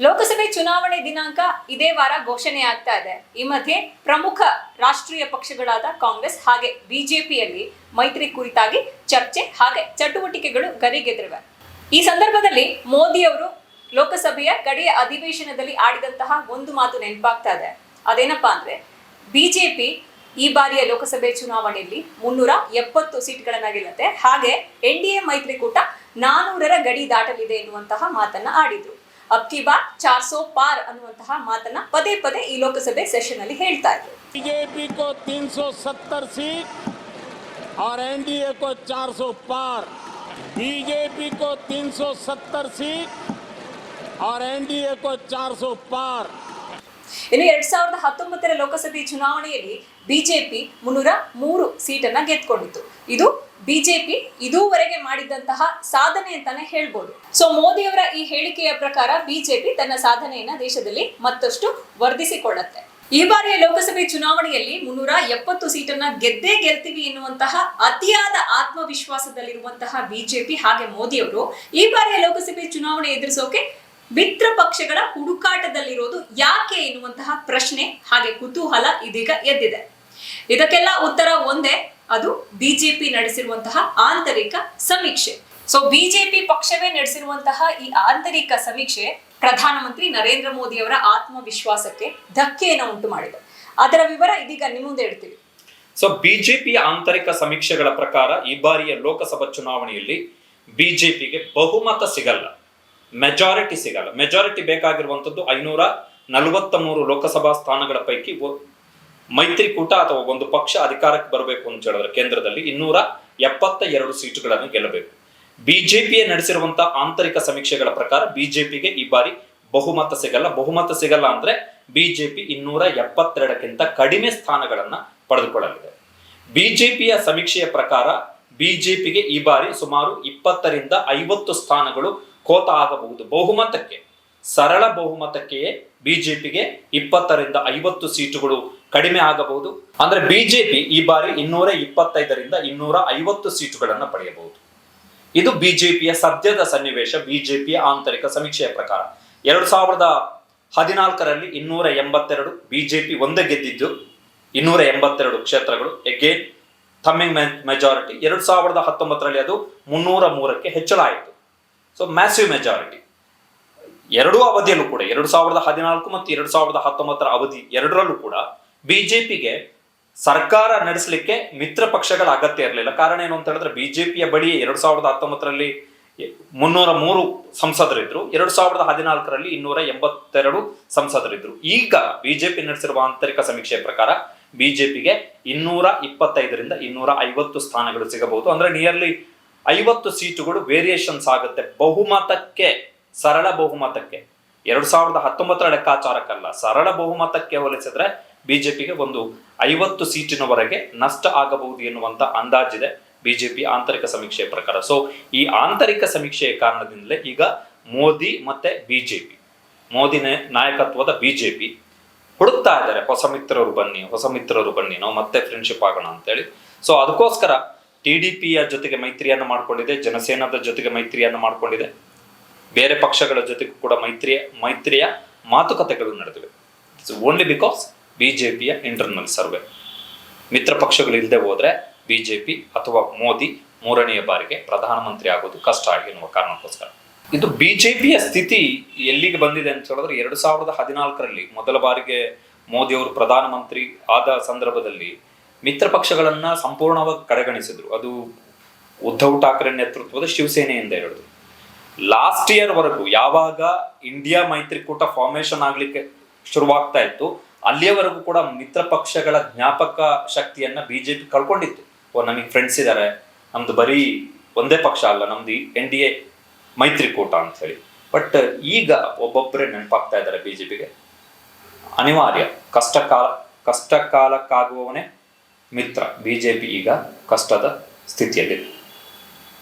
ಲೋಕಸಭೆ ಚುನಾವಣೆ ದಿನಾಂಕ ಇದೇ ವಾರ ಘೋಷಣೆ ಆಗ್ತಾ ಇದೆ. ಈ ಮಧ್ಯೆ ಪ್ರಮುಖ ರಾಷ್ಟ್ರೀಯ ಪಕ್ಷಗಳಾದ ಕಾಂಗ್ರೆಸ್ ಹಾಗೆ ಬಿಜೆಪಿಯಲ್ಲಿ ಮೈತ್ರಿ ಕುರಿತಾಗಿ ಚರ್ಚೆ ಹಾಗೆ ಚಟುವಟಿಕೆಗಳು ಗರಿಗೆದರಿವೆ. ಈ ಸಂದರ್ಭದಲ್ಲಿ ಮೋದಿ ಅವರು ಲೋಕಸಭೆಯ ಕಡೆಯ ಅಧಿವೇಶನದಲ್ಲಿ ಆಡಿದಂತಹ ಒಂದು ಮಾತು ನೆನಪಾಗ್ತಾ ಇದೆ. ಅದೇನಪ್ಪಾ ಅಂದ್ರೆ, ಬಿಜೆಪಿ ಈ ಬಾರಿಯ ಲೋಕಸಭೆ ಚುನಾವಣೆಯಲ್ಲಿ ಮುನ್ನೂರ ಎಪ್ಪತ್ತು ಸೀಟ್ಗಳನ್ನ ಗೆಲ್ಲುತ್ತೆ. ಹಾಗೆ ಎನ್ ಡಿ ಎ ಮೈತ್ರಿಕೂಟ ನಾನೂರರ ಗಡಿ ದಾಟಲಿದೆ ಎನ್ನುವಂತಹ ಮಾತನ್ನ ಆಡಿದ್ರು. ಅಬ್ಕಿ ಬಾರ್ ಚಾರ್ ಸೋ ಪಾರ್ ಅನ್ನುವಂತಹ ಮಾತನ್ನ ಪದೇ ಪದೇ ಈ ಲೋಕಸಭೆ ಸೆಷನ್ ಅಲ್ಲಿ ಹೇಳ್ತಾ ಇದ್ರು बीजेपी को 370 सीट और एनडीए को 400 पार बीजेपी को 370 सीट और एनडीए को 400 पार ಇನ್ನು ಎರಡ್ ಸಾವಿರದ ಹತ್ತೊಂಬತ್ತರ ಲೋಕಸಭೆ ಚುನಾವಣೆಯಲ್ಲಿ ಬಿಜೆಪಿ ಮುನ್ನೂರ ಮೂರು ಸೀಟನ್ನ ಗೆದ್ಕೊಂಡಿತ್ತು ಇದು ಬಿಜೆಪಿ ಇದುವರೆಗೆ ಮಾಡಿದಂತಹ ಸಾಧನೆ ಅಂತಾನೆ ಹೇಳ್ಬೋದು. ಸೊ ಮೋದಿಯವರ ಈ ಹೇಳಿಕೆಯ ಪ್ರಕಾರ ಬಿಜೆಪಿ ತನ್ನ ಸಾಧನೆಯನ್ನ ದೇಶದಲ್ಲಿ ಮತ್ತಷ್ಟು ವರ್ಧಿಸಿಕೊಳ್ಳುತ್ತೆ. ಈ ಬಾರಿಯ ಲೋಕಸಭೆ ಚುನಾವಣೆಯಲ್ಲಿ ಮುನ್ನೂರ ಎಪ್ಪತ್ತು ಸೀಟನ್ನ ಗೆದ್ದೇ ಗೆಲ್ತೀವಿ ಎನ್ನುವಂತಹ ಅತಿಯಾದ ಆತ್ಮವಿಶ್ವಾಸದಲ್ಲಿರುವಂತಹ ಬಿಜೆಪಿ ಹಾಗೆ ಮೋದಿಯವರು ಈ ಬಾರಿಯ ಲೋಕಸಭೆ ಚುನಾವಣೆ ಎದುರಿಸೋಕೆ ಮಿತ್ರ ಪಕ್ಷಗಳ ಹುಡುಕಾಟದಲ್ಲಿರೋದು ಯಾಕೆ ಎನ್ನುವಂತಹ ಪ್ರಶ್ನೆ ಹಾಗೆ ಕುತೂಹಲ ಇದೀಗ ಎದ್ದಿದೆ. ಇದಕ್ಕೆಲ್ಲ ಉತ್ತರ ಒಂದೇ ಅದು ಬಿಜೆಪಿ ನಡೆಸಿರುವಂತಹ ಆಂತರಿಕ ಸಮೀಕ್ಷೆ. ಸೊ ಬಿಜೆಪಿ ಪಕ್ಷವೇ ನಡೆಸಿರುವಂತಹ ಈ ಆಂತರಿಕ ಸಮೀಕ್ಷೆ ಪ್ರಧಾನಮಂತ್ರಿ ನರೇಂದ್ರ ಮೋದಿ ಅವರ ಆತ್ಮವಿಶ್ವಾಸಕ್ಕೆ ಧಕ್ಕೆಯನ್ನು ಉಂಟು ಮಾಡಿದೆ. ಅದರ ವಿವರ ಇದೀಗ ನಿಮ್ಮ ಮುಂದೆ ಇಡ್ತೀವಿ ಸೊ ಬಿಜೆಪಿ ಆಂತರಿಕ ಸಮೀಕ್ಷೆಗಳ ಪ್ರಕಾರ ಈ ಬಾರಿಯ ಲೋಕಸಭಾ ಚುನಾವಣೆಯಲ್ಲಿ ಬಿಜೆಪಿಗೆ ಬಹುಮತ ಸಿಗಲ್ಲ. ಮೆಜಾರಿಟಿ ಸಿಗಲ್ಲ. ಮೆಜಾರಿಟಿ ಬೇಕಾಗಿರುವಂತದ್ದು ಐನೂರ ನಲವತ್ತ ಮೂರು ಲೋಕಸಭಾ ಸ್ಥಾನಗಳ ಪೈಕಿ ಮೈತ್ರಿಕೂಟ ಅಥವಾ ಒಂದು ಪಕ್ಷ ಅಧಿಕಾರಕ್ಕೆ ಬರಬೇಕು ಅಂತ ಹೇಳಿದ್ರೆ ಕೇಂದ್ರದಲ್ಲಿ ಇನ್ನೂರ ಎಪ್ಪತ್ತ ಎರಡು ಸೀಟುಗಳನ್ನು ಗೆಲ್ಲಬೇಕು. ಬಿಜೆಪಿಯ ನಡೆಸಿರುವಂತಹ ಆಂತರಿಕ ಸಮೀಕ್ಷೆಗಳ ಪ್ರಕಾರ ಬಿಜೆಪಿಗೆ ಈ ಬಾರಿ ಬಹುಮತ ಸಿಗಲ್ಲ. ಬಹುಮತ ಸಿಗಲ್ಲ ಅಂದ್ರೆ ಬಿಜೆಪಿ ಇನ್ನೂರ ಎಪ್ಪತ್ತೆರಡಕ್ಕಿಂತ ಕಡಿಮೆ ಸ್ಥಾನಗಳನ್ನ ಪಡೆದುಕೊಳ್ಳಲಿದೆ. ಬಿಜೆಪಿಯ ಸಮೀಕ್ಷೆಯ ಪ್ರಕಾರ ಬಿಜೆಪಿಗೆ ಈ ಬಾರಿ ಸುಮಾರು ಇಪ್ಪತ್ತರಿಂದ ಐವತ್ತು ಸ್ಥಾನಗಳು ಕೋತ ಆಗಬಹುದು. ಬಹುಮತಕ್ಕೆ, ಸರಳ ಬಹುಮತಕ್ಕೆಯೇ ಬಿಜೆಪಿಗೆ ಇಪ್ಪತ್ತರಿಂದ ಐವತ್ತು ಸೀಟುಗಳು ಕಡಿಮೆ ಆಗಬಹುದು. ಅಂದ್ರೆ ಬಿಜೆಪಿ ಈ ಬಾರಿ ಇನ್ನೂರ ಇಪ್ಪತ್ತೈದರಿಂದ ಇನ್ನೂರ ಐವತ್ತು ಸೀಟುಗಳನ್ನು ಪಡೆಯಬಹುದು. ಇದು ಬಿಜೆಪಿಯ ಸದ್ಯದ ಸನ್ನಿವೇಶ ಬಿಜೆಪಿಯ ಆಂತರಿಕ ಸಮೀಕ್ಷೆಯ ಪ್ರಕಾರ. ಎರಡು ಸಾವಿರದ ಹದಿನಾಲ್ಕರಲ್ಲಿ ಇನ್ನೂರ ಎಂಬತ್ತೆರಡು ಬಿಜೆಪಿ ಒಂದೇ ಗೆದ್ದಿದ್ದು ಇನ್ನೂರ ಎಂಬತ್ತೆರಡು ಕ್ಷೇತ್ರಗಳು. ಎಗೇನ್ ಥಮ್ಮಿಂಗ್ ಮೆಜಾರಿಟಿ ಎರಡು ಸಾವಿರದ ಹತ್ತೊಂಬತ್ತರಲ್ಲಿ ಅದು ಮುನ್ನೂರ ಮೂರಕ್ಕೆ ಹೆಚ್ಚಳ ಆಯಿತು. ಸೊ ಮ್ಯಾಸಿವ್ ಮೆಜಾರಿಟಿ ಎರಡೂ ಅವಧಿಯಲ್ಲೂ ಕೂಡ, ಎರಡು ಸಾವಿರದ ಹದಿನಾಲ್ಕು ಮತ್ತು ಎರಡು ಸಾವಿರದ ಹತ್ತೊಂಬತ್ತರ ಅವಧಿ ಎರಡರಲ್ಲೂ ಕೂಡ ಬಿಜೆಪಿಗೆ ಸರ್ಕಾರ ನಡೆಸಲಿಕ್ಕೆ ಮಿತ್ರ ಪಕ್ಷಗಳ ಅಗತ್ಯ ಇರಲಿಲ್ಲ. ಕಾರಣ ಏನು ಅಂತ ಹೇಳಿದ್ರೆ ಬಿಜೆಪಿಯ ಬಳಿ ಎರಡು ಸಾವಿರದ ಹತ್ತೊಂಬತ್ತರಲ್ಲಿ ಮುನ್ನೂರ ಮೂರು ಸಂಸದರಿದ್ರು. ಎರಡು ಸಾವಿರದ ಹದಿನಾಲ್ಕರಲ್ಲಿ ಇನ್ನೂರ ಎಂಬತ್ತೆರಡು ಸಂಸದರಿದ್ರು. ಈಗ ಬಿಜೆಪಿ ನಡೆಸಿರುವ ಆಂತರಿಕ ಸಮೀಕ್ಷೆಯ ಪ್ರಕಾರ ಬಿಜೆಪಿಗೆ ಇನ್ನೂರ ಇಪ್ಪತ್ತೈದರಿಂದ ಇನ್ನೂರ ಐವತ್ತು ಸ್ಥಾನಗಳು ಸಿಗಬಹುದು. ಅಂದ್ರೆ ನಿಯರ್ಲಿ ಐವತ್ತು ಸೀಟುಗಳು ವೇರಿಯೇಷನ್ಸ್ ಆಗುತ್ತೆ. ಬಹುಮತಕ್ಕೆ, ಸರಳ ಬಹುಮತಕ್ಕೆ. ಎರಡು ಸಾವಿರದ ಹತ್ತೊಂಬತ್ತರ ಲೆಕ್ಕಾಚಾರಕ್ಕಲ್ಲ, ಸರಳ ಬಹುಮತಕ್ಕೆ ಹೋಲಿಸಿದ್ರೆ ಬಿಜೆಪಿಗೆ ಒಂದು ಐವತ್ತು ಸೀಟಿನವರೆಗೆ ನಷ್ಟ ಆಗಬಹುದು ಎನ್ನುವಂತ ಅಂದಾಜಿದೆ ಬಿಜೆಪಿ ಆಂತರಿಕ ಸಮೀಕ್ಷೆಯ ಪ್ರಕಾರ. ಸೊ ಈ ಆಂತರಿಕ ಸಮೀಕ್ಷೆಯ ಕಾರಣದಿಂದಲೇ ಈಗ ಮೋದಿ ಮತ್ತೆ ಬಿಜೆಪಿ, ಮೋದಿ ನಾಯಕತ್ವದ ಬಿಜೆಪಿ ಹುಡುಕ್ತಾ ಇದ್ದಾರೆ. ಹೊಸ ಮಿತ್ರರು ಬನ್ನಿ, ಹೊಸ ಮಿತ್ರರು ಬನ್ನಿ, ನಾವು ಮತ್ತೆ ಫ್ರೆಂಡ್ಶಿಪ್ ಆಗೋಣ ಅಂತೇಳಿ. ಸೊ ಅದಕ್ಕೋಸ್ಕರ ಟಿ ಡಿ ಪಿಯ ಜೊತೆಗೆ ಮೈತ್ರಿಯನ್ನು ಮಾಡ್ಕೊಂಡಿದೆ, ಜನಸೇನಾದ ಜೊತೆಗೆ ಮೈತ್ರಿಯನ್ನು ಮಾಡ್ಕೊಂಡಿದೆ, ಬೇರೆ ಪಕ್ಷಗಳ ಜೊತೆಗೂ ಕೂಡ ಮೈತ್ರಿಯ ಮೈತ್ರಿಯ ಮಾತುಕತೆಗಳು ನಡೆದಿವೆ. ಇಟ್ಸ್ ಓನ್ಲಿ ಬಿಕಾಸ್ ಬಿಜೆಪಿಯ ಇಂಟರ್ನಲ್ ಸರ್ವೆ ಮಿತ್ರ ಪಕ್ಷಗಳು ಇಲ್ಲದೆ ಹೋದ್ರೆ ಬಿಜೆಪಿ ಅಥವಾ ಮೋದಿ ಮೂರನೆಯ ಬಾರಿಗೆ ಪ್ರಧಾನಮಂತ್ರಿ ಆಗೋದು ಕಷ್ಟ ಎನ್ನುವ ಕಾರಣಕ್ಕೋಸ್ಕರ. ಇದು ಬಿಜೆಪಿಯ ಸ್ಥಿತಿ ಎಲ್ಲಿಗೆ ಬಂದಿದೆ ಅಂತ ಹೇಳಿದ್ರೆ ಎರಡು ಸಾವಿರದ ಹದಿನಾಲ್ಕರಲ್ಲಿ ಮೊದಲ ಬಾರಿಗೆ ಮೋದಿ ಅವರು ಪ್ರಧಾನಮಂತ್ರಿ ಆದ ಸಂದರ್ಭದಲ್ಲಿ ಮಿತ್ರ ಪಕ್ಷಗಳನ್ನ ಸಂಪೂರ್ಣವಾಗಿ ಕಡೆಗಣಿಸಿದ್ರು. ಅದು ಉದ್ಧವ್ ಠಾಕ್ರೆ ನೇತೃತ್ವದ ಶಿವಸೇನೆಯಿಂದ ಹೇಳಿದ್ರು ಲಾಸ್ಟ್ ಇಯರ್ ವರೆಗೂ ಯಾವಾಗ ಇಂಡಿಯಾ ಮೈತ್ರಿಕೂಟ ಫಾರ್ಮೇಶನ್ ಆಗ್ಲಿಕ್ಕೆ ಶುರುವಾಗ್ತಾ ಇತ್ತು ಅಲ್ಲಿಯವರೆಗೂ ಕೂಡ ಮಿತ್ರ ಪಕ್ಷಗಳ ಜ್ಞಾಪಕ ಶಕ್ತಿಯನ್ನ ಬಿಜೆಪಿ ಕಳ್ಕೊಂಡಿತ್ತು. ಓ, ನಮಗೆ ಫ್ರೆಂಡ್ಸ್ ಇದ್ದಾರೆ ನಮ್ದು ಬರೀ ಒಂದೇ ಪಕ್ಷ ಅಲ್ಲ, ನಮ್ದು ಎನ್ ಡಿ ಎ ಮೈತ್ರಿಕೂಟ ಅಂತ ಹೇಳಿ. ಬಟ್ ಈಗ ಒಬ್ಬೊಬ್ಬರೇ ನೆನಪಾಗ್ತಾ ಇದ್ದಾರೆ ಬಿಜೆಪಿಗೆ. ಅನಿವಾರ್ಯ ಕಷ್ಟ ಕಾಲ ಕಷ್ಟ ಕಾಲಕ್ಕಾಗುವವನೇ ಮಿತ್ರ. ಬಿಜೆಪಿ ಈಗ ಕಷ್ಟದ ಸ್ಥಿತಿಯಲ್ಲಿದೆ